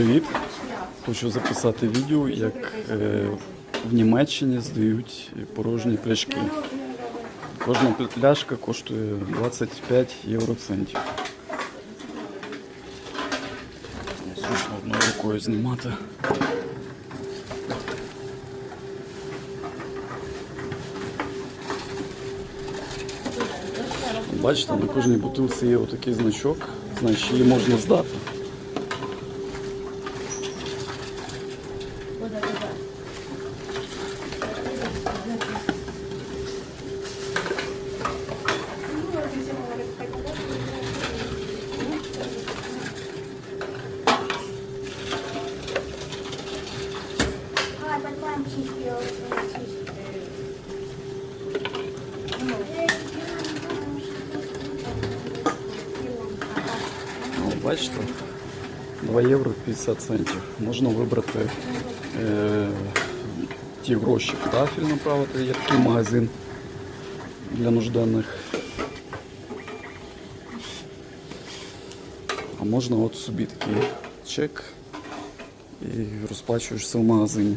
Привіт! Хочу записати відео, як е, в Німеччині здають порожні пляшки. Кожна пляшка коштує 25 євроцентів. Зручно одною рукою знімати. Бачите, на кожній бутилці є отакий значок, значить її можна здати. Бачите, 2 євро 50 центів. Можна вибрати е, ті гроші в тафель направити, є такий магазин для нужденних. А можна от собі такий чек і розплачуєшся в магазині.